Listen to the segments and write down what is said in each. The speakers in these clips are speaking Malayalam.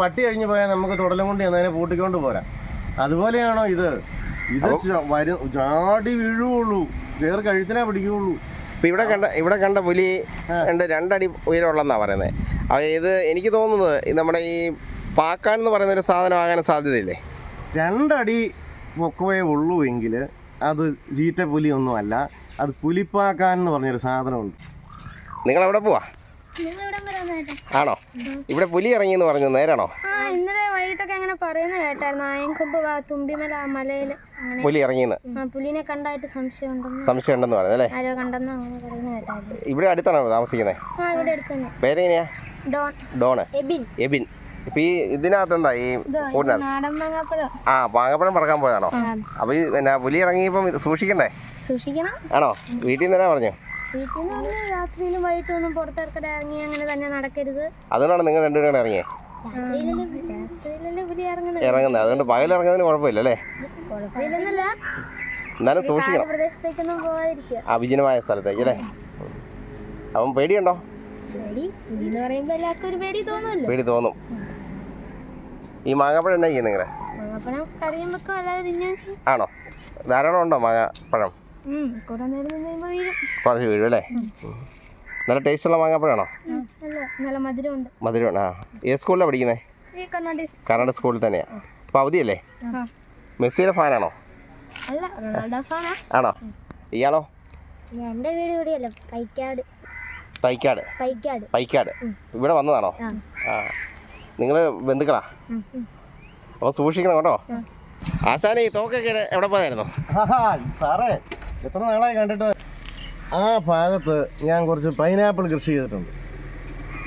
പട്ടി കഴിഞ്ഞു പോയാൽ നമുക്ക് തുടലും കൊണ്ട് അതിനെ പൂട്ടിക്കൊണ്ട് പോരാ. അതുപോലെയാണോ ഇത്? ഇത് വരും ചാടി വീഴുള്ളൂ വേറെ കഴുത്തിനാ പിടിക്കുള്ളൂ ഇപ്പം ഇവിടെ കണ്ട ഇവിടെ കണ്ട പുലി ഉണ്ട് രണ്ടടി ഉയരമുള്ളതെന്നാണ് പറയുന്നത് അപ്പോൾ ഇത് എനിക്ക് തോന്നുന്നത് നമ്മുടെ ഈ പാക്കാൻ എന്ന് പറയുന്ന ഒരു സാധനം ആകാൻ സാധ്യതയില്ലേ? രണ്ടടി പൊക്കവേ ഉള്ളൂ എങ്കിൽ അത് ചീറ്റ പുലിയൊന്നുമല്ല അത് പുലിപ്പാക്കാൻ എന്ന് പറഞ്ഞൊരു സാധനമുണ്ട്. നിങ്ങൾ എവിടെ പോവാ? ആണോ? ഇവിടെ പുലി ഇറങ്ങി എന്ന് പറഞ്ഞു നേരാണോ ഇന്നലെ വൈകിട്ടൊക്കെ അങ്ങനെ പറയുന്ന കേട്ടായിരുന്നു. ആയൻകൊമ്പ് തുമ്പിമല മലയിൽ പുലി ഇറങ്ങിയെന്ന്. പുലിനെ കണ്ടായിട്ട് സംശയം ഉണ്ടെന്ന് സംശയം ഉണ്ടെന്ന് പറയുന്നത് അല്ലേ? ആരോ കണ്ടെന്ന് അങ്ങനെ പറയുന്ന കേട്ടായിരുന്നു. ഇവിടെ അടുത്താണോ താമസിക്കുന്നത് പേരെങ്ങനെയാ? ഡോൺ. ഡോണ്. എബിൻ. എബിൻ. ഇപ്പൊ ഈ ഇതിനകത്ത് എന്താ ഈ കൂടിനകത്ത് ആ മാങ്ങപ്പഴം പറക്കാൻ പോയതാണോ? അപ്പൊ ഈ പിന്നെ പുലി ഇറങ്ങിയപ്പോ സൂക്ഷിക്കണ്ടേ? സൂക്ഷിക്കണം. ആണോ? വീട്ടിൽ നിന്ന് തന്നെ പറഞ്ഞു? വീട്ടിൽ നിന്ന് രാത്രിയിലും വൈകിട്ടും ഒന്നും പുറത്തിറക്കടെ ഇറങ്ങി അങ്ങനെ തന്നെ നടക്കരുത്. അതുകൊണ്ടാണ് നിങ്ങൾ രണ്ടുപേരും ഇറങ്ങിയേ? ഇറങ്ങുന്നത്? അതുകൊണ്ട് പകൽ ഇറങ്ങുന്നതിന് കുഴപ്പമില്ല അല്ലേ എന്നാലും സൂക്ഷിക്കണം. പ്രദേശത്തേക്കൊന്നും പോവാതിരിക്കുക. അഭിജനമായ സ്ഥലത്തേക്ക് അല്ലേ? അവൻ പേടിയുണ്ടോ? പേടി. തോന്നും. ഈ മാങ്ങാപ്പഴം എന്നാ ചെയ്യും നിങ്ങളെ? ആണോ? ധാരാളം ഉണ്ടോ മാങ്ങാപ്പഴം? കുറച്ച് വീഴും. അല്ലേ നല്ല ടേസ്റ്റുള്ള മാങ്ങാപ്പഴമാണോ നല്ല നല്ല മധുരമുണ്ട്. മധുരം ആ. ഏത് സ്കൂളിലാണ് പഠിക്കുന്നത് കർണാടക സ്കൂളിൽ തന്നെയാണ് അപ്പോൾ അവധിയല്ലേ? മെസ്സിയുടെ ഫാനാണോ അല്ല റൊണാൾഡോ ഫാനാ ആണോ? ഇയാളോ? എന്റെ വീട് ഇവിടെയല്ല പൈക്കാട്. തൈക്കാട് പൈക്കാട്. പൈക്കാട്. ഇവിടെ വന്നതാണോ? ആ. നിങ്ങൾ ബന്ധുക്കളാ? അപ്പോൾ സൂക്ഷിക്കണം കേട്ടോ. ആശാനെ ഈ തോക്കൊക്കെ എവിടെ പോയായിരുന്നു ആഹാ, സാറേ. എത്ര നാളായി കണ്ടിട്ട്? ആ ഭാഗത്ത് ഞാൻ കുറച്ച് പൈനാപ്പിൾ കൃഷി ചെയ്തിട്ടുണ്ട്.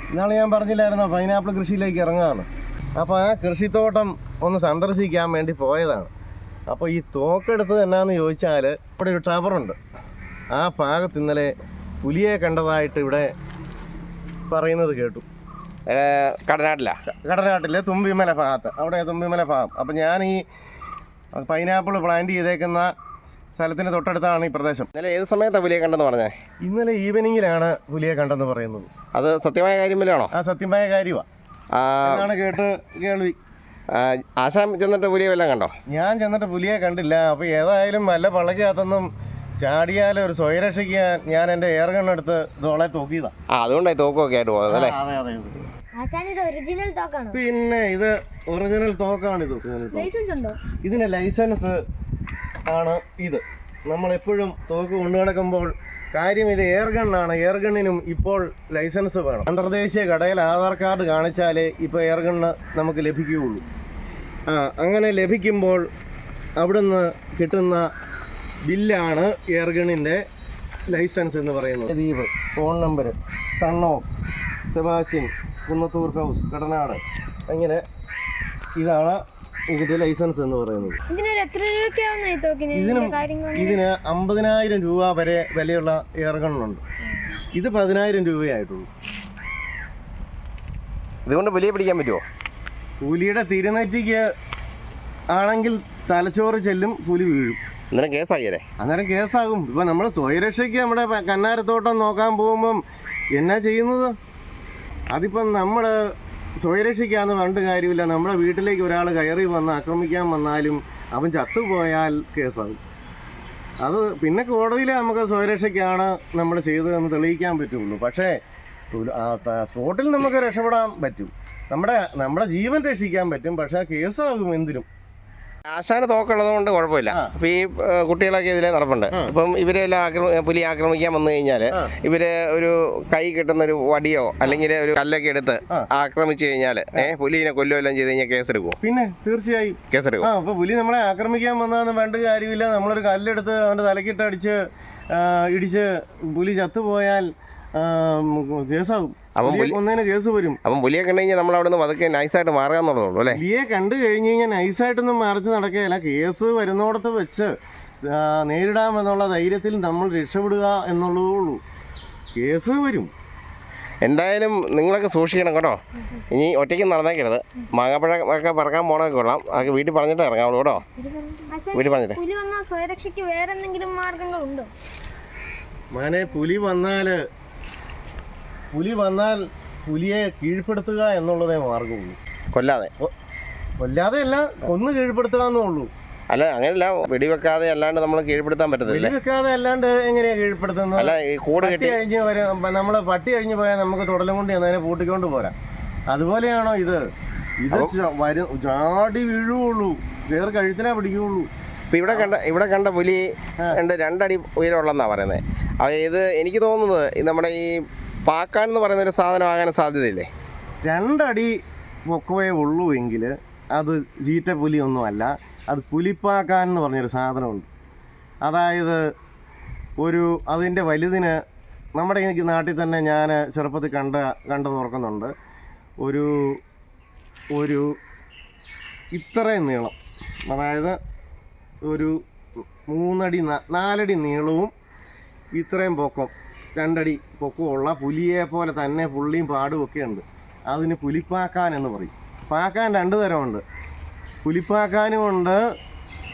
ഇന്നാളെ ഞാൻ പറഞ്ഞില്ലായിരുന്നോ പൈനാപ്പിൾ കൃഷിയിലേക്ക് ഇറങ്ങാമെന്ന് അപ്പോൾ ആ കൃഷിത്തോട്ടം ഒന്ന് സന്ദർശിക്കാൻ വേണ്ടി പോയതാണ്. അപ്പോൾ ഈ തോക്കെടുത്തത് എന്നാന്ന് ചോദിച്ചാൽ ഇവിടെ ഒരു ടവറുണ്ട് ആ ഭാഗത്ത് ഇന്നലെ പുലിയെ കണ്ടതായിട്ട് ഇവിടെ പറയുന്നത് കേട്ടു. കടനാട്ടിലാ കടനാട്ടിലെ തുമ്പിമല ഭാഗത്ത്. അവിടെ തുമ്പിമല ഭാഗം. അപ്പം ഞാൻ ഈ പൈനാപ്പിൾ പ്ലാന്റ് ചെയ്തേക്കുന്ന സ്ഥലത്തിന് തൊട്ടടുത്താണ് ഈ പ്രദേശം. ഇന്നലെ ഏത് സമയത്താണ് പുലിയെ കണ്ടെന്ന് പറഞ്ഞേ? ഇന്നലെ ഈവനിങ്ങിലാണ് പുലിയെ കണ്ടെന്ന് പറയുന്നത്. അത് സത്യമായ കാര്യം വല്ലതാണോ? ആ സത്യമായ കാര്യമാണ് കേട്ട് കേൾവി. ആശാം ചെന്നിട്ട് പുലിയെ വല്ലതും കണ്ടോ? ഞാൻ ചെന്നിട്ട് പുലിയെ കണ്ടില്ല. അപ്പോൾ ഏതായാലും വല്ല പള്ളക്കകത്തൊന്നും ചാടിയാൽ ഒരു സ്വയരക്ഷയ്ക്ക് ഞാൻ എന്റെ എയർഗണ്ണെടുത്ത് തോളെ തൂക്കിയതാ. ആ അതുകൊണ്ടായി തോക്കൊക്കെ ആയിട്ട് പോകുന്നത് അല്ലേ? അതെ അതെ അതെ. ഇത് ഒറിജിനൽ തോക്കാണ്? പിന്നെ ഇത് ഒറിജിനൽ തോക്കാണിത്. ലൈസൻസ് ഉണ്ടോ? ഇതിന് ലൈസൻസ് ആണ് ഇത്. നമ്മളെപ്പോഴും തോക്ക് കൊണ്ടു നടക്കുമ്പോൾ കാര്യം ഇത് എയർഗണ്ണാണ് എയർഗണ്ണിനും ഇപ്പോൾ ലൈസൻസ് വേണം. അന്തർദേശീയ കടയിൽ ആധാർ കാർഡ് കാണിച്ചാലേ ഇപ്പോൾ എയർഗണ്ണ് നമുക്ക് ലഭിക്കുകയുള്ളൂ. ആ അങ്ങനെ ലഭിക്കുമ്പോൾ അവിടുന്ന് കിട്ടുന്ന ബില്ലാണ് എയർഗണ്ണിന്റെ ലൈസൻസ് എന്ന് പറയുന്നത്. ദീപ് ഫോൺ നമ്പർ തണ്ണോ സെബാസ്റ്റ്യൻ കുന്നത്തൂർ ഹൗസ് കടനാട്. അങ്ങനെ ഇതാണ് ലൈസൻസ് എന്ന് പറയുന്നത്. ഇതിനും അമ്പതിനായിരം രൂപ വരെ വിലയുള്ള എയർഗണ്ണുണ്ട് ഇത് പതിനായിരം രൂപയായിട്ടുള്ളൂ. ഇതുകൊണ്ട് പുലിയെ പിടിക്കാൻ പറ്റുമോ പുലിയുടെ തിരുനെറ്റിക്ക് ആണെങ്കിൽ തലച്ചോറ് ചെല്ലും പുലി വീഴും. അന്നേരം കേസാക്കിയല്ലേ അന്നേരം കേസാകും. ഇപ്പൊ നമ്മൾ സ്വയരക്ഷയ്ക്ക് നമ്മുടെ കന്നാരത്തോട്ടം നോക്കാൻ പോകുമ്പം എന്നാ ചെയ്യുന്നത്? അതിപ്പം നമ്മൾ സ്വയരക്ഷയ്ക്കാന്ന് പറഞ്ഞിട്ട് കാര്യമില്ല. നമ്മുടെ വീട്ടിലേക്ക് ഒരാൾ കയറി വന്ന് ആക്രമിക്കാൻ വന്നാലും അവൻ ചത്തുപോയാൽ കേസാകും അത് പിന്നെ കോടതിയിൽ നമുക്ക് സ്വയരക്ഷയ്ക്കാണ് നമ്മൾ ചെയ്തതെന്ന് തെളിയിക്കാൻ പറ്റുള്ളൂ. പക്ഷേ സ്പോട്ടിൽ നമുക്ക് രക്ഷപ്പെടാൻ പറ്റും. നമ്മുടെ നമ്മുടെ ജീവൻ രക്ഷിക്കാൻ പറ്റും. പക്ഷേ കേസാകും എന്തിനും. ആശാന് തോക്കുള്ളത് കൊണ്ട് കുഴപ്പമില്ല. അപ്പൊ ഈ കുട്ടികളൊക്കെ ഇതിലെ നടപ്പുണ്ട്. ഇപ്പം ഇവരെല്ലാം ആക്രമ പുലി ആക്രമിക്കാൻ വന്നു കഴിഞ്ഞാൽ. ഇവർ ഒരു കൈ കിട്ടുന്ന ഒരു വടിയോ അല്ലെങ്കിൽ ഒരു കല്ലൊക്കെ എടുത്ത്. ആക്രമിച്ചു കഴിഞ്ഞാൽ ഏഹ് പുലിനെ കൊല്ലോ എല്ലാം ചെയ്ത് കഴിഞ്ഞാൽ കേസെടുക്കും പിന്നെ തീർച്ചയായും. കേസെടുക്കും അപ്പൊ പുലി നമ്മളെ ആക്രമിക്കാൻ വന്നതെന്ന് വേണ്ട കാര്യമില്ല. നമ്മളൊരു കല്ലെടുത്ത് അവന്റെ തലക്കിട്ടടിച്ച് ഇടിച്ച് പുലി ചത്തുപോയാൽ കേസാവും അപ്പം പുലി- കേസ് വരും. അപ്പം പുലിയെ കണ്ടു കഴിഞ്ഞാൽ നമ്മൾ അവിടെ നിന്ന് വതക്കെ നൈസായിട്ട് മാറുകയെന്നുള്ളതേ ഉള്ളൂ അല്ലേ? പുലിയെ കണ്ടു കഴിഞ്ഞ് കഴിഞ്ഞാൽ നൈസായിട്ടൊന്നും മറിച്ച് നടക്കുകയില്ല. കേസ് വരുന്നോടത്ത് വെച്ച് ആ, നേരിടാമെന്നുള്ള ധൈര്യത്തിൽ നമ്മൾ രക്ഷപ്പെടുക എന്നുള്ളതേ ഉള്ളൂ. കേസ് വരും. എന്തായാലും നിങ്ങളൊക്കെ സൂക്ഷിക്കണം കേട്ടോ. ഇനി ഒറ്റയ്ക്ക് നടന്നേക്കരുത്. മാങ്ങാപ്പഴൊക്കെ പറക്കാൻ പോണൊക്കെ കൊള്ളാം. അതൊക്കെ വീട്ടിൽ പറഞ്ഞിട്ട് ഇറങ്ങാവുള്ളൂ കേട്ടോ. വീട്ടിൽ പറഞ്ഞിട്ട്. പുലി വന്നാൽ സ്വയരക്ഷയ്ക്ക് വേറെ എന്തെങ്കിലും മാർഗങ്ങളുണ്ടോ? മാനെ പുലി വന്നാൽ പുലി വന്നാൽ പുലിയെ കീഴ്പ്പെടുത്തുക എന്നുള്ളതേ മാർഗമുള്ളൂ. കൊല്ലാതെ. കൊല്ലാതെ അല്ല ഒന്ന് കീഴ്പ്പെടുത്തുക ഉള്ളൂ. അല്ല അങ്ങനെയല്ല വെടിവെക്കാതെ അല്ലാണ്ട് നമ്മൾ കീഴ്പ്പെടുത്താൻ പറ്റത്തില്ല. വെടിവെക്കാതെ അല്ലാണ്ട് എങ്ങനെയാ കീഴ്പ്പെടുത്തുന്നത്? അല്ല ഈ കൂട് കെട്ടി കഴിഞ്ഞ് വരാം നമ്മൾ പട്ടി കഴിഞ്ഞ് പോയാൽ നമുക്ക് തുടലും കൊണ്ട് എന്നതിനെ പൂട്ടിക്കൊണ്ട് പോരാ. അതുപോലെയാണോ ഇത്? ഇത് വരും ചാടി വീഴുള്ളൂ വേറെ കഴുത്തിനെ പിടിക്കുള്ളൂ ഇപ്പം ഇവിടെ കണ്ട ഇവിടെ കണ്ട പുലി. രണ്ട് രണ്ടടി ഉയരമുള്ളതെന്നാണ് പറയുന്നത് അത് ഇത് എനിക്ക് തോന്നുന്നത് നമ്മുടെ ഈ പാക്കാൻ എന്ന് പറയുന്ന ഒരു സാധനം ആകാൻ സാധ്യതയില്ലേ? രണ്ടടി പൊക്കവേ ഉള്ളൂ എങ്കിൽ അത് ചീറ്റപ്പുലി ഒന്നുമല്ല അത് പുലിപ്പാക്കാൻ എന്ന് പറഞ്ഞൊരു സാധനമുണ്ട്. അതായത് ഒരു അതിന്റെ വലുതിന് നമ്മുടെ എനിക്ക് നാട്ടിൽ തന്നെ ഞാൻ ചെറുപ്പത്തിൽ കണ്ട കണ്ടത് ഓർക്കുന്നുണ്ട്. ഒരു ഒരു ഇത്രയും നീളം. അതായത് ഒരു മൂന്നടി നാലടി നീളവും ഇത്രയും പൊക്കം. രണ്ടടി പൊക്കമുള്ള പുലിയെ പോലെ തന്നെ പുള്ളിയും പാടും ഒക്കെ ഉണ്ട്. അതിന് പുലിപ്പാക്കാൻ എന്ന് പറയും. പാക്കാൻ രണ്ട് തരമുണ്ട്. പുലിപ്പാക്കാനും ഉണ്ട്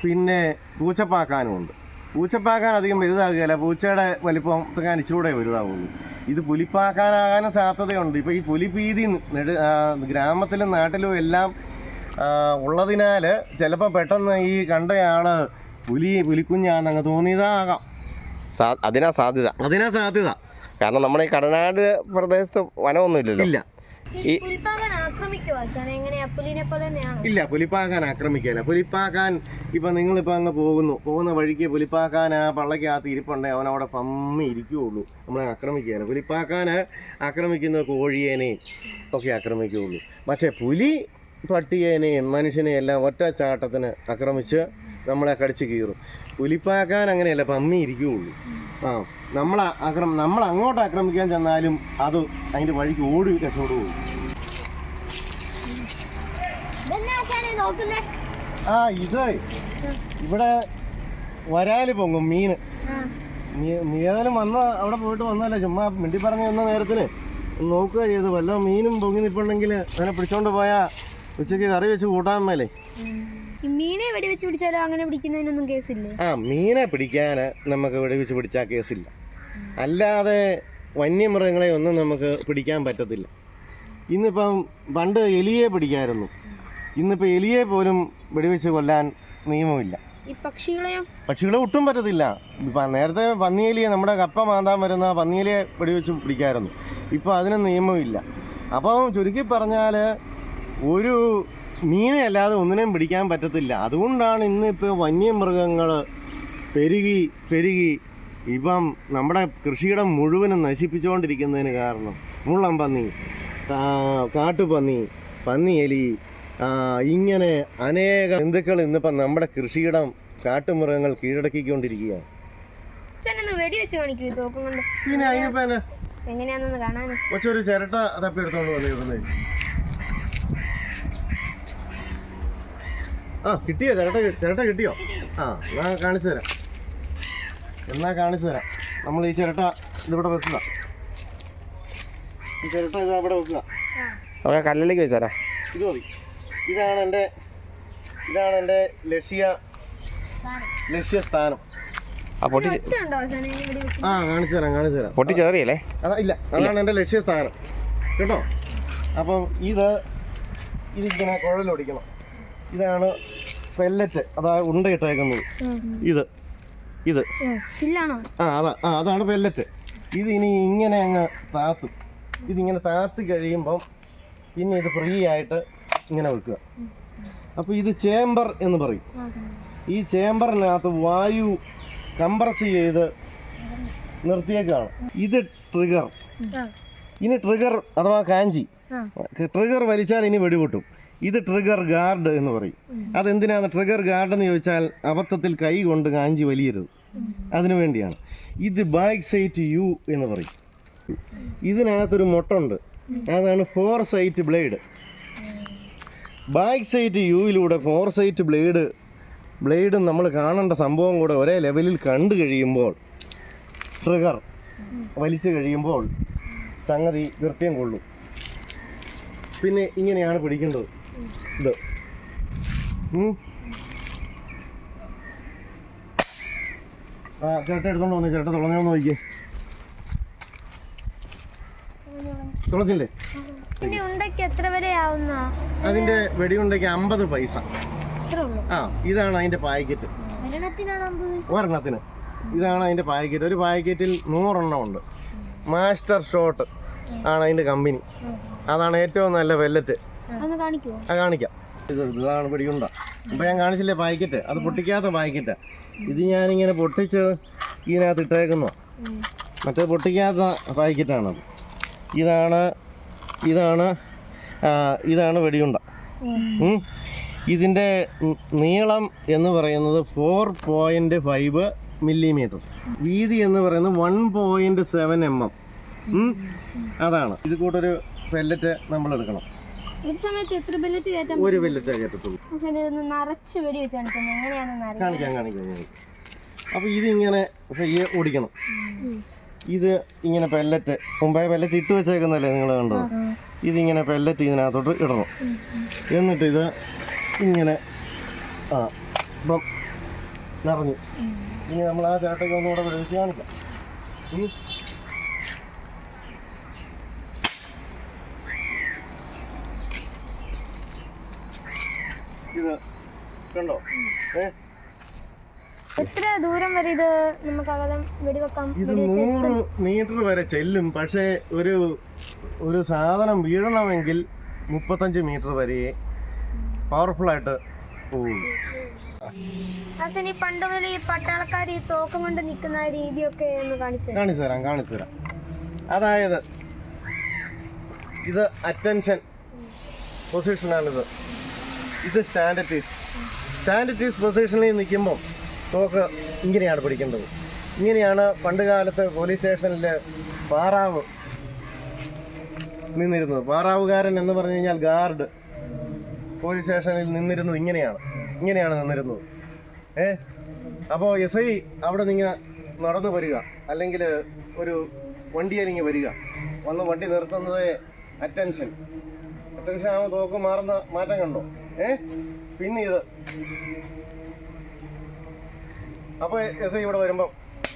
പിന്നെ പൂച്ചപ്പാക്കാനും ഉണ്ട്. പൂച്ചപ്പാക്കാൻ അധികം വലുതാകുകയില്ല. പൂച്ചയുടെ വലിപ്പം വലിപ്പത്തിക്കാൻ ഇച്ചിരൂടെ വലുതാവുള്ളൂ. ഇത് പുലിപ്പാക്കാനാകാനും സാധ്യതയുണ്ട്. ഇപ്പോൾ ഈ പുലിപ്പീതി ഗ്രാമത്തിലും നാട്ടിലും എല്ലാം ഉള്ളതിനാൽ ചിലപ്പോൾ പെട്ടെന്ന് ഈ കണ്ടയാൾ പുലി പുലിക്കുഞ്ഞാന്നങ്ങ് തോന്നിയതാകാം. അതിനാ സാധ്യത. അതിനാ സാധ്യത. കാരണം നമ്മുടെ ഈ കടനാട് പ്രദേശത്ത് വനമൊന്നും ഇല്ലല്ലോ ഇല്ല ഇല്ല പുലിപ്പാക്കാൻ ആക്രമിക്കല പുലിപ്പാക്കാൻ ഇപ്പൊ നിങ്ങളിപ്പോ അങ്ങ് പോകുന്നു. പോകുന്ന വഴിക്ക് പുലിപ്പാക്കാൻ ആ പള്ളക്കകത്ത് ഇരിപ്പുണ്ടേ അവൻ അവിടെ പമ്മി ഇരിക്കുകയുള്ളൂ. നമ്മളെ ആക്രമിക്കുകയല്ല. പുലിപ്പാക്കാൻ ആക്രമിക്കുന്ന കോഴിയേനെയും ഒക്കെ ആക്രമിക്കുകയുള്ളൂ. പക്ഷെ പുലി പട്ടിയേനെയും മനുഷ്യനെയും എല്ലാം ഒറ്റ ചാട്ടത്തിന് ആക്രമിച്ച് നമ്മളെ കടിച്ച് കീറും. പുലിപ്പാക്കാൻ അങ്ങനെയല്ല പമ്മി ഇരിക്കുകയുള്ളൂ ആ നമ്മൾ അക്രമ നമ്മൾ അങ്ങോട്ട് ആക്രമിക്കാൻ ചെന്നാലും അത് അതിന്റെ വഴിക്ക് ഓടി രക്ഷപ്പെട്ടു പോകും. ആ ഇത് ഇവിടെ വരാൽ പൊങ്ങും മീന്. നീ- ഏതായാലും വന്ന അവിടെ പോയിട്ട് വന്നല്ലേ ചുമ്മാ മിണ്ടി പറഞ്ഞു വന്ന നേരത്തിന് നോക്കുക ചെയ്ത്. വല്ല മീനും പൊങ്ങി നിൽപ്പുണ്ടെങ്കിൽ അതിനെ പിടിച്ചോണ്ട് പോയാൽ ഉച്ചയ്ക്ക് കറി വെച്ച് കൂട്ടാൻ മേലേ. മീനെ വെടിവെച്ച് പിടിച്ചാലോ അങ്ങനെ പിടിക്കുന്നതിനൊന്നും കേസില്ലേ? ആ മീനെ പിടിക്കാൻ നമുക്ക് വെടിവെച്ച് പിടിച്ചാൽ കേസില്ല. അല്ലാതെ വന്യമൃഗങ്ങളെ ഒന്നും നമുക്ക് പിടിക്കാൻ പറ്റത്തില്ല. ഇന്നിപ്പം പണ്ട് എലിയെ പിടിക്കായിരുന്നു. ഇന്നിപ്പോൾ എലിയെ പോലും വെടിവെച്ച് കൊല്ലാൻ നിയമമില്ല. ഈ പക്ഷികളെയോ? പക്ഷികളെ ഒട്ടും പറ്റത്തില്ല. ഇപ്പം നേരത്തെ പന്നിയലിയെ നമ്മുടെ കപ്പ മാന്താൻ വരുന്ന പന്നിയലിയെ വെടിവെച്ച് പിടിക്കായിരുന്നു. ഇപ്പോൾ അതിന് നിയമമില്ല. അപ്പം ചുരുക്കി പറഞ്ഞാൽ ഒരു മീനെ അല്ലാതെ ഒന്നിനെയും പിടിക്കാൻ പറ്റത്തില്ല. അതുകൊണ്ടാണ് ഇന്ന് ഇന്നിപ്പോൾ വന്യമൃഗങ്ങൾ പെരുകി പെരുകി ഇപ്പം നമ്മുടെ കൃഷിയിടം മുഴുവനും നശിപ്പിച്ചുകൊണ്ടിരിക്കുന്നതിന് കാരണം മുള്ളം പന്നി കാട്ടുപന്നി പന്നിയെലി എലി ഇങ്ങനെ അനേക ജന്തുക്കൾ ഇന്നിപ്പം നമ്മുടെ കൃഷിയിടം കാട്ടുമൃഗങ്ങൾ കീഴടക്കിക്കൊണ്ടിരിക്കുകയാണ്. പിന്നെ അതിനിപ്പോൾ എങ്ങനെയാണെന്ന് കാണാൻ കൊച്ചൊരു ചിരട്ട തപ്പിയെടുത്തോണ്ട് വന്നിരുന്നേ. ആ കിട്ടിയോ? ചിരട്ട ചിരട്ട കിട്ടിയോ? ആ എന്നാ കാണിച്ചു തരാം. എന്നാ കാണിച്ചു തരാം. നമ്മൾ ഈ ചിരട്ട ഇതിവിടെ വെക്കുക. ഈ ചിരട്ട ഇത് അവിടെ വെക്കുക. നമുക്ക് കല്ലിലേക്ക് വെച്ചാരാ. ഇത് മതി. ഇതാണ് എന്റെ ഇതാണ് എന്റെ ലക്ഷ്യ ആ പൊട്ടി ഈ വെടിവെച്ച് ആ കാണിച്ചു തരാം കാണിച്ചു തരാം. പൊട്ടി ചെറിയല്ലേ അതാ ഇല്ല അതാണ് എന്റെ ലക്ഷ്യ സ്ഥാനം. കേട്ടോ? അപ്പം ഇത് ഇതിങ്ങനെ കുഴലൊടിക്കണം ഇതാണ് പെല്ലറ്റ് അതാ ഉണ്ട ഇട്ടേക്കുന്നത് ഇത്. ഇത്. ആ അതാ ആ അതാണ് പെല്ലറ്റ് ഇത് ഇനി ഇങ്ങനെ അങ്ങ് താത്തും. ഇതിങ്ങനെ താത്തി കഴിയുമ്പം പിന്നെ ഇത് ഫ്രീ ആയിട്ട് ഇങ്ങനെ വെക്കുക. അപ്പോൾ ഇത് ചേംബർ എന്ന് പറയും. ഈ ചേംബറിനകത്ത് വായു കംപ്രസ് ചെയ്ത് നിർത്തിയേക്കാണ്. ഇത് ട്രിഗർ ഇനി ട്രിഗർ അഥവാ കാഞ്ചി. ട്രിഗർ വലിച്ചാൽ ഇനി വെടിപൊട്ടും. ഇത് ട്രിഗർ ഗാർഡ് എന്ന് പറയും. അതെന്തിനാണ് ട്രിഗർ ഗാർഡ് എന്ന് ചോദിച്ചാൽ അബദ്ധത്തിൽ കൈ കൊണ്ട് കാഞ്ചി വലിയരുത്. അതിനു വേണ്ടിയാണ്. ഇത് ബാക്ക് സൈറ്റ് യു എന്ന് പറയും. ഇതിനകത്തൊരു മുട്ടുണ്ട്. അതാണ് four site blade back sight യുയിലൂടെ ഫോർ സൈറ്റ് ബ്ലേഡ് ബ്ലേഡും നമ്മൾ കാണേണ്ട സംഭവം കൂടെ ഒരേ ലെവലിൽ കണ്ടു കഴിയുമ്പോൾ ട്രിഗർ വലിച്ചു കഴിയുമ്പോൾ സംഗതി കൃത്യം കൊള്ളും. പിന്നെ ഇങ്ങനെയാണ് പിടിക്കേണ്ടത്. ഇത്. ആ ചേട്ട എടുത്തോണ്ട് വന്നു ചേട്ട തുളഞ്ഞോന്ന് നോക്കിയേ തുളച്ചില്ലേ അതിന്റെ വെടിയുണ്ടെങ്കിൽ അമ്പത് പൈസ. ആ ഇതാണ് അതിന്റെ പാക്കറ്റ്. ഒരെണ്ണത്തിന്. ഇതാണ് അതിന്റെ പാക്കറ്റ്. ഒരു പാക്കറ്റിൽ നൂറെണ്ണം ഉണ്ട്. മാസ്റ്റർ ഷോട്ട് ആണ് അതിന്റെ കമ്പനി. അതാണ് ഏറ്റവും നല്ല വെല്ലറ്റ് ഒന്ന് കാണിക്കുമോ ആ കാണിക്കാം. ഇത് ഇതാണ് പിടിയുണ്ട. അപ്പോൾ ഞാൻ കാണിച്ചില്ലേ പായ്ക്കറ്റ് അത് പൊട്ടിക്കാത്ത പായ്ക്കറ്റ് ഇത് ഞാനിങ്ങനെ പൊട്ടിച്ച് ഇതിനകത്ത് ഇട്ടേക്കുന്നു. മറ്റേ പൊട്ടിക്കാത്ത പായ്ക്കറ്റാണ് ഇതാണ് ഇതാണ് ഇതാണ് വെടിയുണ്ട. ഇതിന്റെ നീളം എന്ന് പറയുന്നത് ഫോർ പോയിന്റ് ഫൈവ് മില്ലിമീറ്റർ വീതി എന്ന് പറയുന്നത് one point seven M M അതാണ്. ഇത് കൂട്ടൊരു പെല്ലറ്റ് നമ്മൾ എടുക്കണം ഒരു സമയത്ത് എത്ര ബില്ലറ്റ് കയറ്റാൻ ഒരു പെല്ലറ്റേ കയറ്റത്തുള്ളൂ. പക്ഷേ ഇതൊന്ന് നിറച്ച് വെടി വെച്ച് കാണിക്കുന്നത് എങ്ങനെയാണെന്ന് അറിയാം. കാണിക്കാം കാണിക്കാം കാണിക്കാം. അപ്പോൾ ഇതിങ്ങനെ പയ്യെ ഓടിക്കണം. ഇത് ഇങ്ങനെ പെല്ലറ്റ് മുമ്പേ പെല്ലറ്റ് ഇട്ട് വെച്ചേക്കുന്നല്ലേ നിങ്ങൾ കണ്ടത്? ഇതിങ്ങനെ പെല്ലറ്റ് ഇതിനകത്തോട്ട് ഇടണം. എന്നിട്ട് ഇത് ഇങ്ങനെ ആ ഇപ്പം നിറഞ്ഞു. ഇനി നമ്മൾ ആ ചേട്ടയ്ക്ക് ഒന്നുകൂടെ വിളിച്ച് കാണിക്കാം ഉം. ഇത് കണ്ടോ എത്ര ദൂരം വരെ ഇത് നമുക്ക് അകലം വെടിവെക്കാം ഇത് നൂറ് മീറ്റർ വരെ ചെല്ലും. പക്ഷേ ഒരു ഒരു സാധനം വീഴണമെങ്കിൽ മുപ്പത്തഞ്ച് മീറ്റർ വരെ പവർഫുൾ ആയിട്ട് പോകും പക്ഷേ ഈ പണ്ട് മുതൽ ഈ പട്ടാളക്കാർ ഈ തോക്കം കൊണ്ട് നിൽക്കുന്ന രീതിയൊക്കെ ഒന്ന് കാണിച്ചു. കാണിച്ചു തരാം കാണിച്ചു തരാം. അതായത് ഇത് അറ്റൻഷൻ പൊസിഷനാണിത് ഇത് സ്റ്റാൻഡറ്റീസ് സ്റ്റാൻഡറ്റീസ് പൊസിഷനിൽ നിൽക്കുമ്പോൾ തോക്ക് ഇങ്ങനെയാണ് പിടിക്കേണ്ടത്. ഇങ്ങനെയാണ് പണ്ട് കാലത്ത് പോലീസ് സ്റ്റേഷനിൽ പാറാവ് നിന്നിരുന്നത്. പാറാവുകാരൻ എന്ന് പറഞ്ഞു കഴിഞ്ഞാൽ ഗാർഡ്. പോലീസ് സ്റ്റേഷനിൽ നിന്നിരുന്നത് ഇങ്ങനെയാണ്. ഇങ്ങനെയാണ് നിന്നിരുന്നത്. ഏ? അപ്പോൾ എസ് ഐ അവിടെ നിങ്ങൾ നടന്നു വരിക. അല്ലെങ്കിൽ ഒരു വണ്ടിയിലിങ്ങ് വരിക. വന്ന് വണ്ടി നിർത്തുന്നത് അറ്റൻഷൻ അറ്റൻഷൻ ആകുമ്പോൾ തോക്ക് മാറുന്ന മാറ്റം കണ്ടോ? ഏ? പിന്നെ ഇത് അപ്പോൾ എസ് ഐ ഇവിടെ വരുമ്പോൾ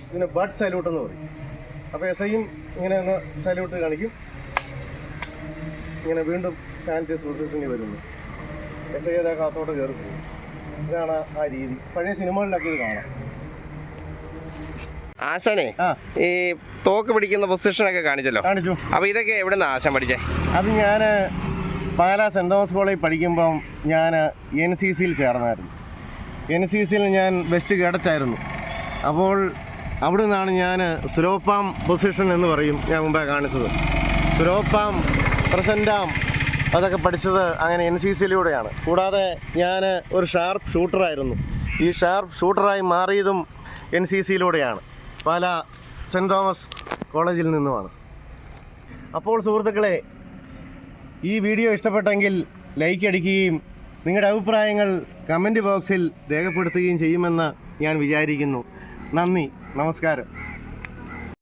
ഇതിന് ബഡ് സല്യൂട്ട് എന്ന് പറയും. അപ്പോൾ എസ് ഐയും ഇങ്ങനെ ഒന്ന് സല്യൂട്ട് കാണിക്കും. ഇങ്ങനെ വീണ്ടും സാനിറ്റൈസ് പൊസിഷനിൽ വരുന്നു. എസ് ഐ അതൊക്കെ അത്തോട്ട് കയറി പോകും. ഇതാണ് ആ രീതി. പഴയ സിനിമകളിലൊക്കെ ഇത് കാണാം. ആശാനെ ഈ തോക്ക് പിടിക്കുന്ന പൊസിഷനൊക്കെ കാണിച്ചല്ലോ. കാണിച്ചു. അപ്പൊ ഇതൊക്കെ എവിടെ നിന്ന് ആശാൻ പഠിച്ചേ? അത് ഞാൻ പാലാ സെന്റ് തോമസ് കോളേജിൽ പഠിക്കുമ്പം ഞാൻ എൻ സി സിയിൽ ചേർന്നായിരുന്നു. എൻ സി സിയിൽ ഞാൻ ബെസ്റ്റ് കേഡറ്റായിരുന്നു അപ്പോൾ അവിടെ നിന്നാണ് ഞാൻ സുരോപ്പാം പൊസിഷൻ എന്ന് പറയും ഞാൻ മുമ്പേ കാണിച്ചത്. സുരോപ്പാം പ്രസന്റാം അതൊക്കെ പഠിച്ചത് അങ്ങനെ എൻ സി സിയിലൂടെയാണ് കൂടാതെ ഞാൻ ഒരു ഷാർപ്പ് ഷൂട്ടറായിരുന്നു ഈ ഷാർപ്പ് ഷൂട്ടറായി മാറിയതും എൻ സി സിയിലൂടെയാണ് പാല സെന്റ് തോമസ് കോളേജിൽ നിന്നുമാണ്. അപ്പോൾ സുഹൃത്തുക്കളെ ഈ വീഡിയോ ഇഷ്ടപ്പെട്ടെങ്കിൽ ലൈക്ക് അടിക്കുകയും നിങ്ങളുടെ അഭിപ്രായങ്ങൾ കമന്റ് ബോക്സിൽ രേഖപ്പെടുത്തുകയും ചെയ്യുമെന്ന് ഞാൻ വിചാരിക്കുന്നു. നന്ദി. നമസ്കാരം.